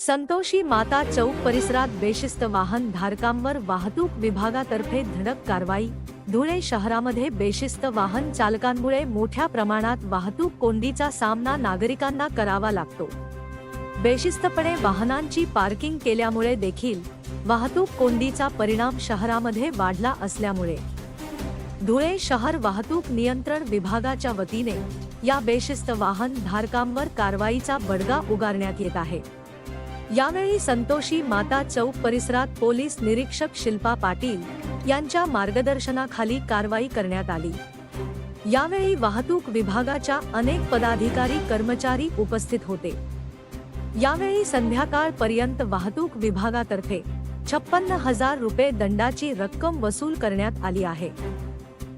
संतोषी माता चौक परिसरात बेशिस्त वाहन धारकांवर वाहतूक विभागातर्फे धडक कारवाई. धुळे शहरामध्ये बेशिस्त वाहन चालकांमुळे मोठ्या प्रमाणात वाहतूक कोंडीचा सामना नागरिकांना करावा लागतो. बेशिस्तपणे वाहनांची पार्किंग केल्यामुळे देखील वाहतूक कोंडीचा परिणाम शहरामध्ये वाढला असल्यामुळे. धुळे शहर वाहतूक नियंत्रण विभागाच्या वतीने या बेशिस्त वाहन धारकांवर कारवाईचा बडगा उगारण्यात येत आहे. यावेळी संतोषी माता चौक परिसरात पोलीस निरीक्षक शिल्पा पाटील यांच्या मार्गदर्शनाखाली कारवाई करण्यात आली. यावेळी वाहतूक विभागाच्या अनेक पदाधिकारी कर्मचारी उपस्थित होते. यावेळी संध्याकाळपर्यंत वाहतूक विभागातर्फे छप्पन्न हजार रुपये दंडाची रक्कम वसूल करण्यात आली आहे.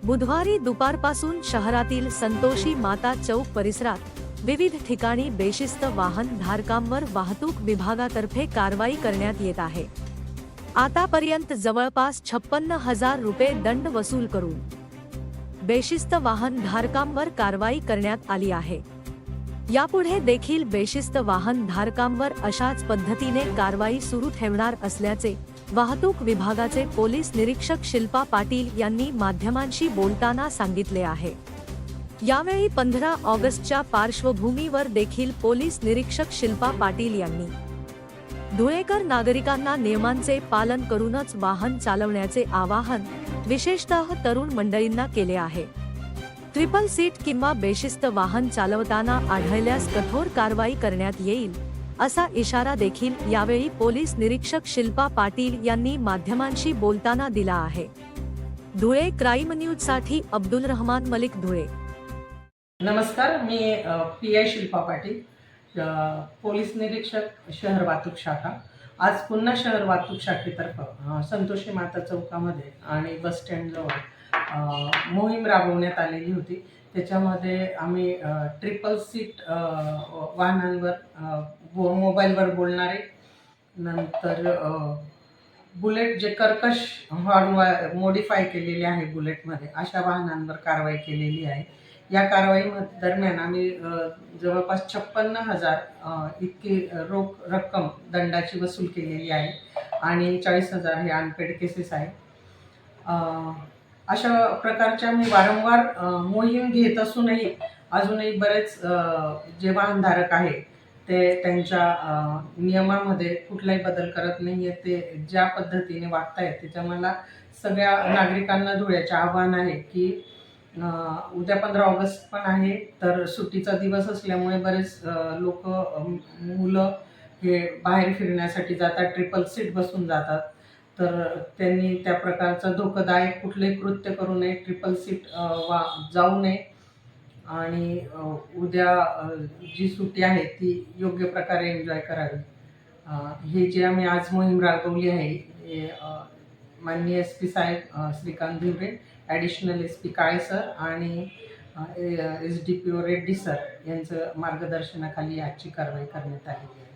बुधवारी दुपारपासून शहरातील संतोषी माता चौक परिसरात विविध ठिकाणी बेशिस्त वाहन धारकांवर वाहतूक विभागातर्फे कारवाई करण्यात येत आहे. आतापर्यंत जवळपास छप्पन्न हजार रुपये दंड वसूल करून बेशिस्त वाहन धारकांवर कारवाई करण्यात आली आहे. यापुढे देखील बेशिस्त वाहन धारकांवर अशाच पद्धतीने कारवाई सुरू ठेवणार असल्याचे वाहतूक विभागाचे पोलीस निरीक्षक शिल्पा पाटील यांनी माध्यमांशी बोलताना सांगितले आहे. यावेळी पंधरा ऑगस्टच्या पार्श्वभूमीवर देखील पोलीस निरीक्षक शिल्पा पाटील यांनी. धुळेकर नागरिकांना नियमांचे पालन करूनच वाहन चालवण्याचे आवाहन विशेषतः तरुण मंडळींना केले आहे. ट्रिपल सीट किंवा बेशिस्त वाहन चालवताना आढळल्यास कठोर कारवाई करण्यात येईल असा इशारा देखील यावेळी पोलीस निरीक्षक शिल्पा पाटील यांनी माध्यमांशी बोलताना दिला आहे. धुळे क्राईम न्यूजसाठी अब्दुल रहमान मलिक धुळे. नमस्कार मी P I Shilpa Patil police निरीक्षक शहर वाहतूक शाखा. आज पुन्हा शहर वाहतूक शाखेतर्फ संतोषी माता चौकामध्ये आणि बस स्टँडजवळ मोहीम राबवण्यात आलेली होती. त्याच्यामध्ये आम्ही ट्रिपल सीट वाहनांवर बो मोबाईलवर बोलणारे. नंतर बुलेट जे कर्कश हॉर्न मॉडिफाय केलेले आहे बुलेटमध्ये अशा वाहनांवर कारवाई केलेली आहे. या कारवाई दरम्यान आम्ही जवळपास छप्पन्न हजार इतकी रोख रक्कम दंडाची वसूल केलेली आहे आणि चाळीस हजार हे अनपेड केसेस आहे. अशा प्रकारच्या मी वारंवार मोहीम घेत असूनही अजूनही बरेच जे वाहनधारक आहे ते त्यांच्या नियमामध्ये कुठलाही बदल करत नाही आहेत ते ज्या पद्धतीने वागतायत त्याच्या मला सगळ्या नागरिकांना धुळ्याचे आव्हान आहे की उद्या पंधरा ऑगस्ट पण आहे तर सुट्टीचा दिवस असल्यामुळे बरेच लोक मुलं हे बाहेर फिरण्यासाठी जातात ट्रिपल सीट बसून जातात. तर त्यांनी त्या प्रकारचं धोकादायक कुठलंही कृत्य करू नये ट्रिपल सीट वा जाऊ नये. आणि उद्या जी सुट्टी आहे ती योग्य प्रकारे एन्जॉय करावी. हे जे आम्ही आज मोहीम राबवली आहे हे माननीय एस पी साहेब Shrikant Dhiware additional S P Kale sir आणि S D P O Reddy sir यांचं मार्गदर्शनाखाली आजची कारवाई करण्यात आलेली आहे.